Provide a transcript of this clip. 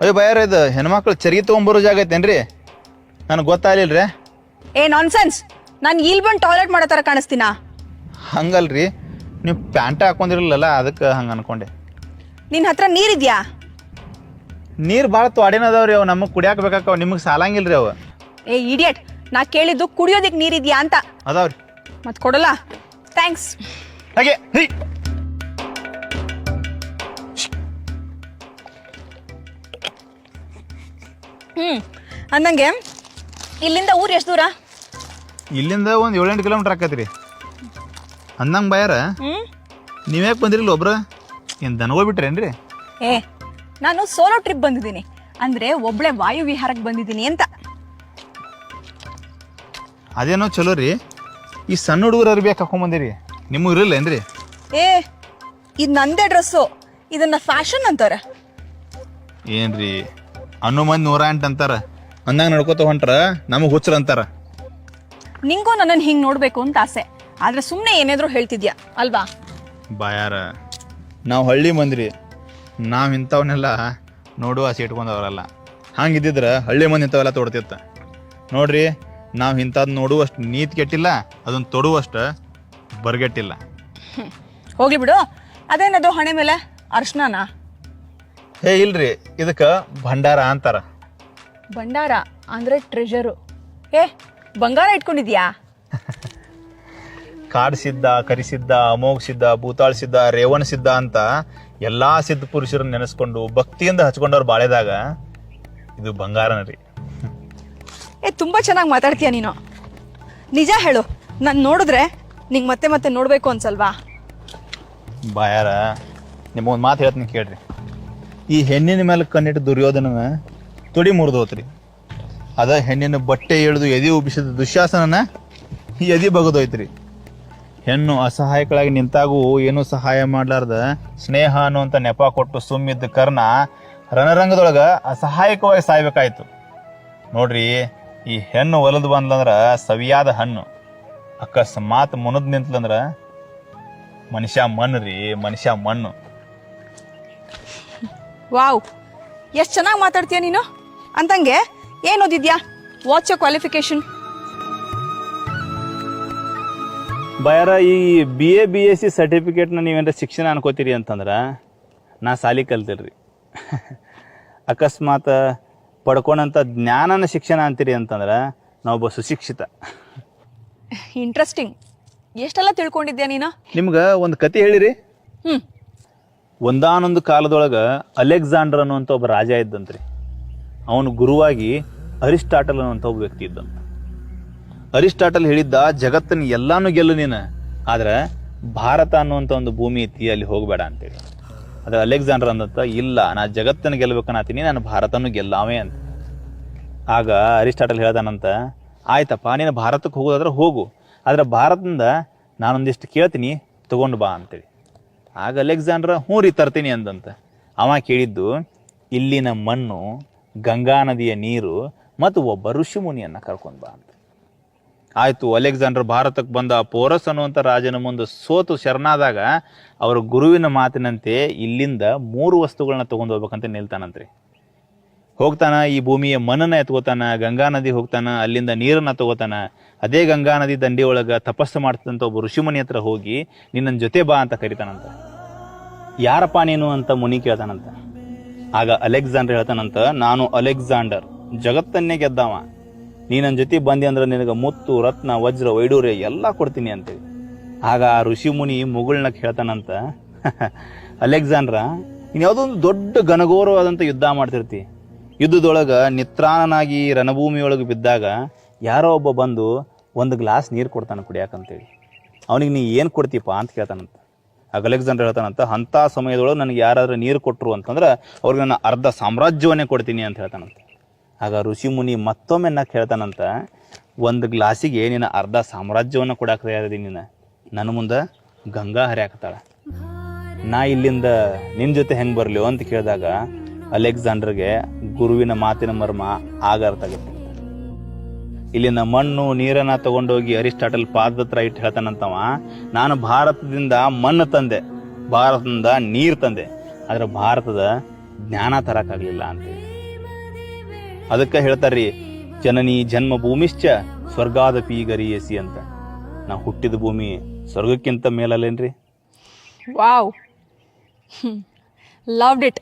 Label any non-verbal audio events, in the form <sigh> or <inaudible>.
ಅಯ್ಯೋ ಬಯ್ಯಾರ ಇದು ಹೆಣ್ಮಕ್ಳು ಚರಿಗೆ ತೊಗೊಂಬರೋ ಜಾಗ ಐತೇನ್ರಿ? ನನಗೆ ಗೊತ್ತಾಗ್ಲಿಲ್ರಿ. ಏ ನಾನ್ಸೆನ್ಸ್ ನಾನು ಇಲ್ಲಿ ಬಂದು ಟಾಯ್ಲೆಟ್ ಮಾಡೋ ಥರ ಕಾಣಿಸ್ತೀನಾ? ಹಂಗಲ್ರಿ ನೀವು ಪ್ಯಾಂಟ್ ಹಾಕೊಂಡಿರಲಿಲ್ಲಲ್ಲ ಅದಕ್ಕೆ ಹಂಗೆ ಅನ್ಕೊಂಡೆ. ನಿನ್ನ ಹತ್ರ ನೀರಿದ್ಯಾ ನೀರು ಭಾಳ ತ್ವಾಡಿನ ಅದಾವ್ರಿ ಅವು ನಮಗೆ ಕುಡಿಯಾಕ ಬೇಕಾಕವ್ ನಿಮಗೆ ಸಾಲಂಗಿಲ್ರಿ ಅವು. ಏ ಇಡಿಯಟ್ ನಾ ಕೇಳಿದ್ದು ಕುಡಿಯೋದಕ್ಕೆ ನೀರಿದ್ಯಾ ಅಂತ. ಅದಾವ್ರಿ. ಮತ್ತೆ ಕೊಡಲ್ಲ. ಥ್ಯಾಂಕ್ಸ್ ಹಾಗೆ ಹೈ ಹ್ಞೂ ಅಂದಂಗೆ ಇಲ್ಲಿಂದ ಊರು ಎಷ್ಟು ದೂರ? ಇಲ್ಲಿಂದ ಒಂದು ಏಳೆಂಟು ಕಿಲೋಮೀಟ್ರ್ ಆಕತ್ರಿ. ಅಂದಂಗೆ ಬಾಯಾರ ಹ್ಞೂ ನೀವ್ಯಾಕೆ ಬಂದಿರಲಿಲ್ಲ ಒಬ್ರು? ಏನು ದನಗಳು ಬಿಟ್ರೇನ್ರಿ? ಏ ನಾನು ಸೋಲೋ ಟ್ರಿಪ್ ಬಂದಿದ್ದೀನಿ. ಅಂದರೆ ಒಬ್ಳೆ ವಾಯು ವಿಹಾರಕ್ಕೆ ಬಂದಿದ್ದೀನಿ ಅಂತ. ಅದೇನೋ ಚಲೋ ರೀ ಈ ಸಣ್ಣ ಹುಡುಗರು ಅರ್ಬಿ ಯಾಕೆ ಹಾಕೊಂಬಂದಿರಿ ನಿಮಗೆ ಇರಲ್ಲ ಏನ್ರಿ? ಏ ಇದು ನಂದೇ ಡ್ರೆಸ್ಸು ಇದನ್ನ ಫ್ಯಾಷನ್ ಅಂತಾರೆ. ಏನ್ರಿ? ಅನ್ನೋ ಮಂದಿ ನೂರ ಎಂಟು ಅಂತಾರ. ಅಂದಂಗ ನಡ್ಕೋತ ಹೊಂಟ್ರ ನಮಗೆ ಹುಚ್ಚರ ಅಂತಾರ. ನಿಂಗೂ ನನ್ನನ್ನು ಹಿಂಗೆ ನೋಡಬೇಕು ಅಂತ ಆಸೆ. ಆದರೆ ಸುಮ್ಮನೆ ಏನಾದರೂ ಹೇಳ್ತಿದ್ಯಾ? ಅಲ್ವಾ? ಬಾಯಾರ ನಾವು ಹಳ್ಳಿ ಮಂದ್ರಿ. ನಾವು ಇಂಥವನ್ನೆಲ್ಲ ನೋಡುವ ಆಸೆ ಇಟ್ಕೊಂಡವ್ರಲ್ಲ ಹಂಗಿದ್ದಿದ್ರೆ ಹಳ್ಳಿ ಮಂದಿ ಇಂಥವೆಲ್ಲ ತೊಡ್ತಿತ್ತ. ನೋಡ್ರಿ ನಾವು ಇಂಥದ್ದು ನೋಡುವಷ್ಟು ನೀತ್ ಕೆಟ್ಟಿಲ್ಲ ಅದನ್ನು ತೊಡುವಷ್ಟು ಬರ್ಗೆಟ್ಟಿಲ್ಲ. ಹೋಗ್ಲಿ ಬಿಡು. ಅದೇನದು ಹಣೆ ಮೇಲೆ? ಅರ್ಶನನಾ? ಏ ಇಲ್ರಿ ಇದಕ್ಕೆ ಭಂಡಾರ ಅಂತಾರ. ಭಂಡಾರ ಅಂದ್ರೆ ಟ್ರೆಜರು ಏ ಬಂಗಾರ ಇಟ್ಕೊಂಡಿದ್ಯಾ? <laughs> ಕಾಡ್ ಸಿದ್ಧ ಕರಿಸಿದ್ದ ಅಮೋಘ ಸಿದ್ಧ ಭೂತಾಳ ಸಿದ್ಧ ರೇವಣ ಸಿದ್ಧ ಅಂತ ಎಲ್ಲಾ ಸಿದ್ಧ ಪುರುಷರನ್ನ ನೆನೆಸ್ಕೊಂಡು ಭಕ್ತಿಯಿಂದ ಹಚ್ಕೊಂಡವ್ರು ಬಾಳೆದಾಗ ಇದು ಬಂಗಾರನ ರೀ. ಏ ತುಂಬಾ ಚೆನ್ನಾಗಿ ಮಾತಾಡ್ತೀಯ ನೀನು. ನಿಜ ಹೇಳು ನಾನು ನೋಡಿದ್ರೆ ನಿಂಗೆ ಮತ್ತೆ ಮತ್ತೆ ನೋಡಬೇಕು ಅನ್ಸಲ್ವಾ? ಬಾಯಾರ ನಿಮಗೊಂದು ಮಾತು ಹೇಳ್ತೀನಿ ಕೇಳ್ರಿ. ಈ ಹೆಣ್ಣಿನ ಮೇಲೆ ಕಣ್ಣಿಟ್ಟು ದುರ್ಯೋಧನ ತುಡಿ ಮುರಿದೋತ್ರಿ. ಅದ ಹೆಣ್ಣಿನ ಬಟ್ಟೆ ಎಳೆದು ಎದೆ ಉಬ್ಬಿಸಿದ ದುಶ್ಯಾಸನನ ಎದೆ ಬಗದೋಯ್ತ್ರಿ. ಹೆಣ್ಣು ಅಸಹಾಯಕಳಾಗಿ ನಿಂತಾಗೂ ಏನೂ ಸಹಾಯ ಮಾಡ್ಲಾರ್ದ ಸ್ನೇಹ ಅನ್ನುವಂಥ ನೆಪ ಕೊಟ್ಟು ಸುಮ್ಮಿದ್ದ ಕರ್ಣ ರಣರಂಗದೊಳಗ ಅಸಹಾಯಕವಾಗಿ ಸಾಯ್ಬೇಕಾಯ್ತು. ನೋಡ್ರಿ, ಈ ಹೆಣ್ಣು ಒಲದು ಬಂದ್ಲಂದ್ರೆ ಸವಿಯಾದ ಹಣ್ಣು. ಅಕಸ್ಮಾತ್ ಮುನದ್ ನಿಂತ್ಲಂದ್ರೆ ಮನುಷ್ಯ ಮಣ್ಣು ರೀ ಮನುಷ್ಯ ಮಣ್ಣು. ವಾವ್. ಎಷ್ಟು ಚೆನ್ನಾಗಿ ಮಾತಾಡ್ತೀಯ ನೀನು? ಅಂತಂಗೆ ಏನು ಓದಿದ್ಯಾ? ವಾಚ್ ಯೋ ಕ್ವಾಲಿಫಿಕೇಶನ್ ಬಯರ ಈ B A B S C ಸರ್ಟಿಫಿಕೇಟ್ನ ನೀವೇನಾರ ಶಿಕ್ಷಣ ಅನ್ಕೋತೀರಿ ಅಂತಂದ್ರೆ ನಾ ಸಾಲಿ ಕಲ್ತಿಲ್ರಿ. ಅಕಸ್ಮಾತ್ ಪಡ್ಕೊಂಡಂಥ ಜ್ಞಾನನ ಶಿಕ್ಷಣ ಅಂತೀರಿ ಅಂತಂದ್ರೆ ನಾವೊಬ್ಬ ಸುಶಿಕ್ಷಿತ. ಇಂಟ್ರೆಸ್ಟಿಂಗ್ ಎಷ್ಟೆಲ್ಲ ತಿಳ್ಕೊಂಡಿದ್ಯಾ ನೀನು? ನಿಮ್ಗೆ ಒಂದು ಕತೆ ಹೇಳಿರಿ. ಹ್ಞೂ ಒಂದಾನೊಂದು ಕಾಲದೊಳಗೆ ಅಲೆಕ್ಸಾಂಡರ್ ಅನ್ನುವಂಥ ಒಬ್ಬ ರಾಜ ಇದ್ದಂತ್ರಿ. ಅವನು ಗುರುವಾಗಿ ಅರಿಸ್ಟಾಟಲ್ ಅನ್ನುವಂಥ ಒಬ್ಬ ವ್ಯಕ್ತಿ ಇದ್ದಂತ ಅರಿಸ್ಟಾಟಲ್ ಹೇಳಿದ್ದ, ಜಗತ್ತನ್ನ ಎಲ್ಲಾನು ಗೆಲ್ಲು ನೀನು, ಆದ್ರೆ ಭಾರತ ಅನ್ನುವಂಥ ಒಂದು ಭೂಮಿ ಐತಿ, ಅಲ್ಲಿ ಹೋಗಬೇಡ ಅಂತೇಳಿ. ಅದ್ರ ಅಲೆಕ್ಸಾಂಡರ್ ಅಂದಂತ, ಇಲ್ಲ, ನಾ ಜಗತ್ತನ್ನು ಗೆಲ್ಲಬೇಕನ್ನತೀನಿ ನಾನು ಭಾರತನು ಗೆಲ್ಲಾವೆ ಅಂತ. ಆಗ ಅರಿಸ್ಟಾಟಲ್ ಹೇಳ್ದಾನಂತ, ಆಯ್ತಪ್ಪ, ನೀನು ಭಾರತಕ್ಕೆ ಹೋಗೋದಾದ್ರೆ ಹೋಗು, ಆದ್ರೆ ಭಾರತದಿಂದ ನಾನೊಂದಿಷ್ಟು ಕೇಳ್ತೀನಿ, ತಗೊಂಡು ಬಾ ಅಂತೇಳಿ. ಆಗ ಅಲೆಕ್ಸಾಂಡ್ರ, ಹ್ಞೂ ರೀ, ತರ್ತೀನಿ ಅಂದಂತೆ. ಅವ ಕೇಳಿದ್ದು, ಇಲ್ಲಿನ ಮಣ್ಣು, ಗಂಗಾ ನದಿಯ ನೀರು ಮತ್ತು ಒಬ್ಬ ಋಷಿಮುನಿಯನ್ನ ಕರ್ಕೊಂಡು ಬಾ ಅಂತ. ಆಯಿತು, ಅಲೆಕ್ಸಾಂಡರ್ ಭಾರತಕ್ಕೆ ಬಂದ ಪೋರಸ್ ಅನ್ನುವಂಥ ರಾಜನ ಮುಂದೆ ಸೋತು ಶರಣಾದಾಗ, ಅವರ ಗುರುವಿನ ಮಾತಿನಂತೆ ಇಲ್ಲಿಂದ ಮೂರು ವಸ್ತುಗಳನ್ನ ತಗೊಂಡು ಹೋಗ್ಬೇಕಂತ ನಿಲ್ತಾನಂತ್ರಿ. ಹೋಗ್ತಾನ, ಈ ಭೂಮಿಯ ಮಣ್ಣನ್ನ ಎತ್ಕೋತಾನ, ಗಂಗಾ ನದಿ ಹೋಗ್ತಾನ, ಅಲ್ಲಿಂದ ನೀರನ್ನ ತಗೋತಾನ, ಅದೇ ಗಂಗಾ ನದಿ ದಂಡಿ ಒಳಗೆ ತಪಸ್ಸು ಮಾಡ್ತಂತ ಒಬ್ಬ ಋಷಿಮುನಿ ಹತ್ರ ಹೋಗಿ ನಿನ್ನ ಜೊತೆ ಬಾ ಅಂತ ಕರಿತಾನಂತ. ಯಾರಪ್ಪ ನೀನು ಅಂತ ಮುನಿ ಕೇಳ್ತಾನಂತ. ಆಗ ಅಲೆಕ್ಸಾಂಡರ್ ಹೇಳ್ತಾನಂತ ನಾನು ಅಲೆಕ್ಸಾಂಡರ್, ಜಗತ್ತನ್ನೇ ಗೆದ್ದವ. ನೀ ನನ್ನ ಜೊತೆ ಬಂದಿ ಅಂದ್ರೆ ನಿನಗೆ ಮುತ್ತು, ರತ್ನ, ವಜ್ರ, ವೈಡೂರ್ಯ ಎಲ್ಲ ಕೊಡ್ತೀನಿ ಅಂತೇಳಿ ಆಗ ಆ ಋಷಿ ಮುನಿ ಮುಗುಳ್ನ ಹೇಳ್ತಾನಂತ <laughs> ಅಲೆಕ್ಸಾಂಡ್ರ, ನೀನು ಯಾವುದೋ ಒಂದು ದೊಡ್ಡ ಘನಘೋರವಾದಂಥ ಯುದ್ಧ ಮಾಡ್ತಿರ್ತಿ. ಯುದ್ಧದೊಳಗೆ ನಿತ್ರಾಣನಾಗಿ ರಣಭೂಮಿಯೊಳಗೆ ಬಿದ್ದಾಗ ಯಾರೋ ಒಬ್ಬ ಬಂದು ಒಂದು ಗ್ಲಾಸ್ ನೀರು ಕೊಡ್ತಾನೆ ಕುಡಿಯಾಕಂತೇಳಿ ಅವನಿಗೆ ನೀ ಏನು ಕೊಡ್ತೀಪ ಅಂತ ಕೇಳ್ತಾನಂತ. ಆಗ ಅಲೆಕ್ಸಾಂಡರ್ ಹೇಳ್ತಾನಂತ ಅಂಥ ಸಮಯದೊಳಗೆ ನನಗೆ ಯಾರಾದರೂ ನೀರು ಕೊಟ್ಟರು ಅಂತಂದ್ರೆ ಅವ್ರಿಗೆ ನಾನು ಅರ್ಧ ಸಾಮ್ರಾಜ್ಯವನ್ನೇ ಕೊಡ್ತೀನಿ ಅಂತ ಹೇಳ್ತಾನಂತ. ಆಗ ಋಷಿ ಮುನಿ ಮತ್ತೊಮ್ಮೆ ನಾ ಹೇಳ್ತಾನಂತ ಒಂದು ಗ್ಲಾಸಿಗೆ ನಿನ್ನ ಅರ್ಧ ಸಾಮ್ರಾಜ್ಯವನ್ನು ಕೊಡಕ್ಕೆ ತಯಾರಿದ್ದೀನಿ ನೀನು. ನನ್ನ ಮುಂದೆ ಗಂಗಾ ಹರಿಯಾಕತ್ತಾಳ. ನಾ ಇಲ್ಲಿಂದ ನಿನ್ನ ಜೊತೆ ಹೆಂಗೆ ಬರಲಿ ಅಂತ ಕೇಳಿದಾಗ ಅಲೆಕ್ಸಾಂಡರ್ಗೆ ಗುರುವಿನ ಮಾತಿನ ಮರ್ಮ ಆಗ ಅರ್ಥ ಆಗುತ್ತೆ. ಇಲ್ಲಿನ ಮಣ್ಣು, ನೀರನ್ನ ತಗೊಂಡೋಗಿ ಅರಿಸ್ಟಾಟಲ್ ಪಾದದ ಹತ್ರ ಇಟ್ಟು ಹೇಳ್ತಾನಂತವ, ನಾನು ಭಾರತದಿಂದ ಮಣ್ಣು ತಂದೆ, ಭಾರತದಿಂದ ನೀರು ತಂದೆ, ಆದ್ರೆ ಭಾರತದ ಜ್ಞಾನ ತರಕಾಗ್ಲಿಲ್ಲ ಅಂತ ಅದಕ್ಕೆ ಹೇಳ್ತಾರ್ರಿ, ಜನನಿ ಜನ್ಮ ಭೂಮಿಶ್ಚ ಸ್ವರ್ಗಾದ ಪಿ ಗರಿಯಸಿ ಅಂತ. ನಾ ಹುಟ್ಟಿದ ಭೂಮಿ ಸ್ವರ್ಗಕ್ಕಿಂತ ಮೇಲಲ್ಲೇನ್ರಿ? ವಾವ್. Loved it.